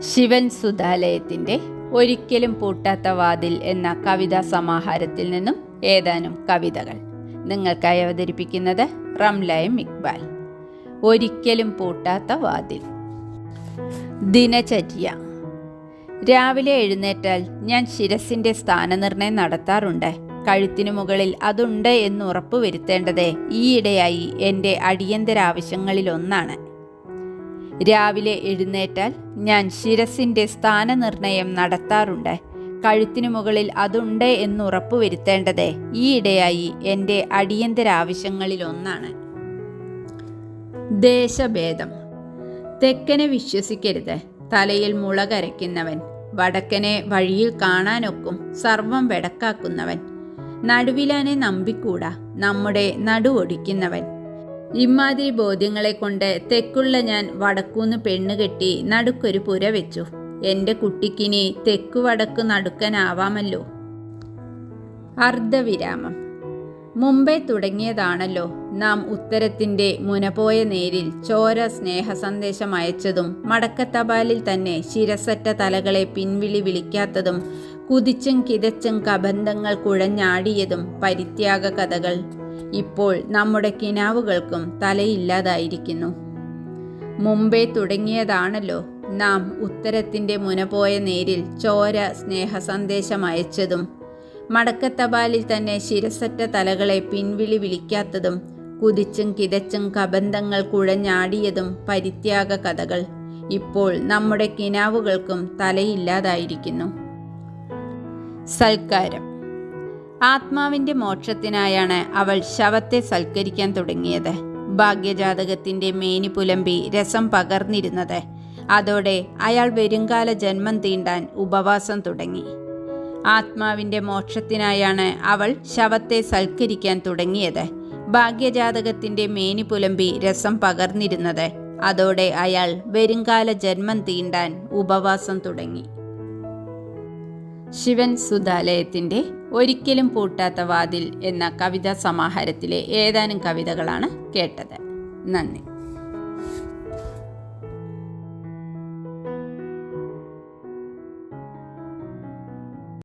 ശിവൻ സുധാലയത്തിന്റെ ഒരിക്കലും പൂട്ടാത്ത വാതിൽ എന്ന കവിതാ സമാഹാരത്തിൽ നിന്നും ഏതാനും കവിതകൾ നിങ്ങൾക്കായി അവതരിപ്പിക്കുന്നത് റംലയം ഇക്ബാൽ. ഒരിക്കലും പൂട്ടാത്ത വാതിൽ. ദിനചര്യ. രാവിലെ എഴുന്നേറ്റാൽ ഞാൻ ശിരസിന്റെ സ്ഥാനനിർണയം നടത്താറുണ്ട്. കഴുത്തിനു മുകളിൽ അതുണ്ട് എന്ന് ഉറപ്പുവരുത്തേണ്ടത് ഈയിടെയായി എന്റെ അടിയന്തര ആവശ്യങ്ങളിലൊന്നാണ് രാവിലെ എഴുന്നേറ്റാൽ ഞാൻ ശിരസിന്റെ സ്ഥാനനിർണയം നടത്താറുണ്ട്. കഴുത്തിനു മുകളിൽ അതുണ്ട് എന്ന് ഉറപ്പുവരുത്തേണ്ടത് ഈയിടെയായി എന്റെ അടിയന്തര ആവശ്യങ്ങളിലൊന്നാണ് ദേശഭേദം. തെക്കനെ വിശ്വസിക്കരുത്. തലയിൽ മുള കരയ്ക്കുന്നവൻ വടക്കനെ വഴിയിൽ കാണാനൊക്കും സർവം വെടക്കാക്കുന്നവൻ. നടുവിലാനെ നമ്പിക്കൂടാ. നമ്മുടെ നടു ഇമാതിരി ബോധ്യങ്ങളെ കൊണ്ട് തെക്കുള്ള ഞാൻ വടക്കൂന്ന് പെണ്ണ് കെട്ടി നടുക്കൊരു പുര വെച്ചു. എന്റെ കുട്ടിക്കിനി തെക്കു വടക്ക് നടുക്കനാവാമല്ലോ. അർദ്ധവിരാമം. മുംബൈ തുടങ്ങിയതാണല്ലോ നാം ഉത്തരത്തിന്റെ മുനപോയ നേരിൽ ചോര സ്നേഹ സന്ദേശം അയച്ചതും മടക്കത്തപാലിൽ തന്നെ ശിരസറ്റ തലകളെ പിൻവിളി വിളിക്കാത്തതും കുതിച്ചും കിതച്ചും കബന്ധങ്ങൾ കുഴഞ്ഞാടിയതും പരിത്യാഗ കഥകൾ. ഇപ്പോൾ നമ്മുടെ കിനാവുകൾക്കും തലയില്ലാതായിരിക്കുന്നു. മുമ്പേ തുടങ്ങിയതാണല്ലോ നാം ഉത്തരത്തിന്റെ മുനപോയ നേരിൽ ചോര സ്നേഹ സന്ദേശം അയച്ചതും മടക്കത്തപാലിൽ തന്നെ ശിരസറ്റ തലകളെ പിൻവിളി വിളിക്കാത്തതും കുതിച്ചും കിതച്ചും കബന്ധങ്ങൾ കുഴഞ്ഞാടിയതും പരിത്യാഗ കഥകൾ ഇപ്പോൾ നമ്മുടെ കിനാവുകൾക്കും തലയില്ലാതായിരിക്കുന്നു. സൽക്കാരം. ആത്മാവിന്റെ മോക്ഷത്തിനായാണ് അവൾ ശവത്തെ സൽക്കരിക്കാൻ തുടങ്ങിയത്. ഭാഗ്യജാതകത്തിന്റെ മേനി പുലമ്പി രസം പകർന്നിരുന്നത്. അതോടെ അയാൾ വരുംകാല ജന്മം തീണ്ടാൻ ഉപവാസം തുടങ്ങി. ആത്മാവിന്റെ മോക്ഷത്തിനായാണ് അവൾ ശവത്തെ സൽക്കരിക്കാൻ തുടങ്ങിയത്. ഭാഗ്യജാതകത്തിന്റെ മേനി പുലമ്പി രസം പകർന്നിരുന്നത്. അതോടെ അയാൾ വരുംകാല ജന്മം തീണ്ടാൻ ഉപവാസം തുടങ്ങി. ശിവൻ സുധാലയത്തിന്റെ ഒരിക്കലും പൂട്ടാത്ത വാതിൽ എന്ന കവിതാ സമാഹാരത്തിലെ ഏതാനും കവിതകളാണ് കേട്ടത്. നന്ദി.